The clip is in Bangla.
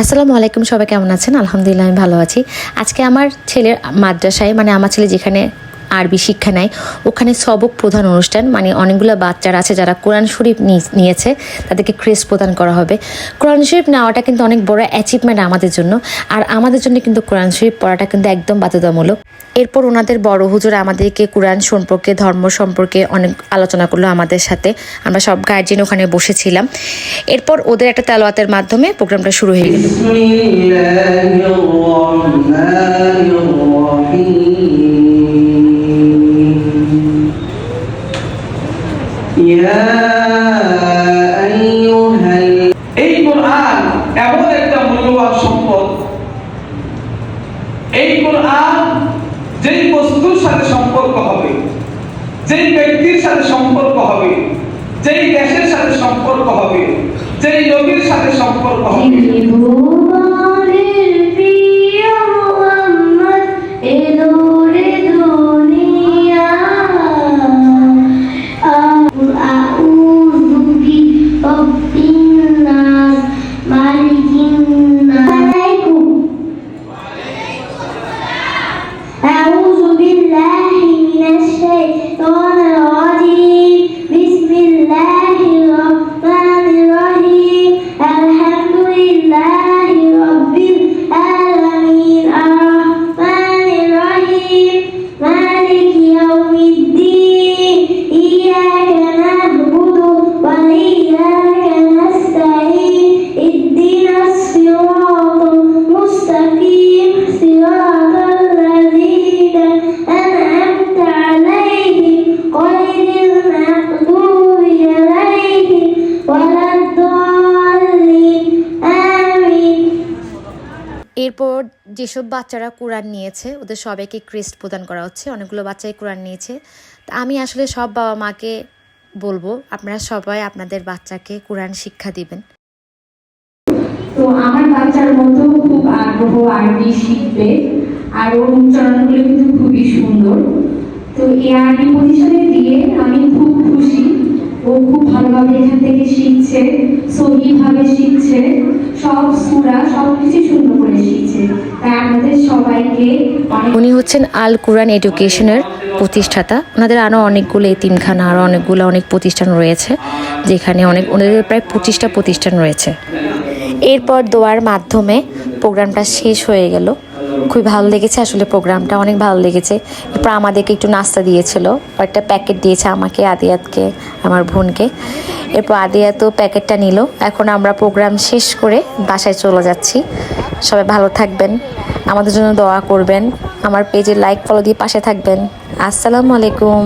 আসসালামু আলাইকুম, সবাই কেমন আছেন? আলহামদুলিল্লাহ, আমি ভালো আছি। আজকে আমার ছেলের মাদ্রাসায় মানে আমার ছেলে যেখানে আরবি শিক্ষা নেয়। ওখানে সবক প্রধান অনুষ্ঠান মানে অনেকগুলো বাচ্চারা আছে যারা কোরআন শরীফ নিয়েছে, তাদেরকে ক্রেস প্রদান করা হবে। কোরআন শরীফ নেওয়াটা কিন্তু অনেক বড় অ্যাচিভমেন্ট আমাদের জন্য, আর আমাদের জন্য কিন্তু কোরআন শরীফ পড়াটা কিন্তু একদম বাধ্যতামূলক। এরপর ওনাদের বড় হুজুর আমাদেরকে কোরআন সম্পর্কে, ধর্ম সম্পর্কে অনেক আলোচনা করল আমাদের সাথে। আমরা সব গার্জিয়ান ওখানে বসেছিলাম। এরপর ওদের একটা তেলোয়াতের মাধ্যমে প্রোগ্রামটা শুরু হয়ে গেল। এই কোরআন এমন একটা মূল্যবান সম্পদ। এই কোরআন যেই বস্তুর সাথে সম্পর্ক হবে যেই ব্যক্তির সাথে সম্পর্ক হবে যেই দেশের সাথে সম্পর্ক হবে যেই নবীর সাথে সম্পর্ক হবে। এরপর যেসব বাচ্চারা কোরআন নিয়েছে, ওদের সবাইকে ক্রেস্ট প্রদান করা হচ্ছে। অনেকগুলো বাচ্চাই কোরআন নিয়েছে। তা আমি আসলে সব বাবা মাকে বলব, আপনারা সবাই আপনাদের বাচ্চাকে কোরআন শিক্ষা দিবেন। তো আমার বাচ্চার মতো খুব আগ্রহ আরবি শিখবে, আর ওর উচ্চারণগুলো কিন্তু খুবই সুন্দর। তো এই আরবি প্রতিষ্ঠানে দিয়ে আমি খুব খুশি, ও খুব ভালোভাবে এখান থেকে শিখছে সহিভাবে শিখছে উনি হচ্ছেন আল কুরআন এডুকেশনের প্রতিষ্ঠাতা। ওনাদের আরও অনেকগুলো এতিমখানা আরও অনেকগুলো অনেক প্রতিষ্ঠান রয়েছে, যেখানে অনেক, ওনাদের প্রায় পঁচিশটা প্রতিষ্ঠান রয়েছে। এরপর দোয়ার মাধ্যমে প্রোগ্রামটা শেষ হয়ে গেল। খুবই ভালো লেগেছে। আসলে প্রোগ্রামটা অনেক ভালো লেগেছে। এরপর আমাদেরকে একটু নাস্তা দিয়েছিল। একটা প্যাকেট দিয়েছে আমাকে, আদিয়াতকে, আমার বোনকে। এরপর আদিয়াতও প্যাকেটটা নিল। এখন আমরা প্রোগ্রাম শেষ করে বাসায় চলে যাচ্ছি। সবাই ভালো থাকবেন। আমাদের জন্য দোয়া করবেন। আমার পেজে লাইক ফলো দিয়ে পাশে থাকবেন। আসসালামু আলাইকুম।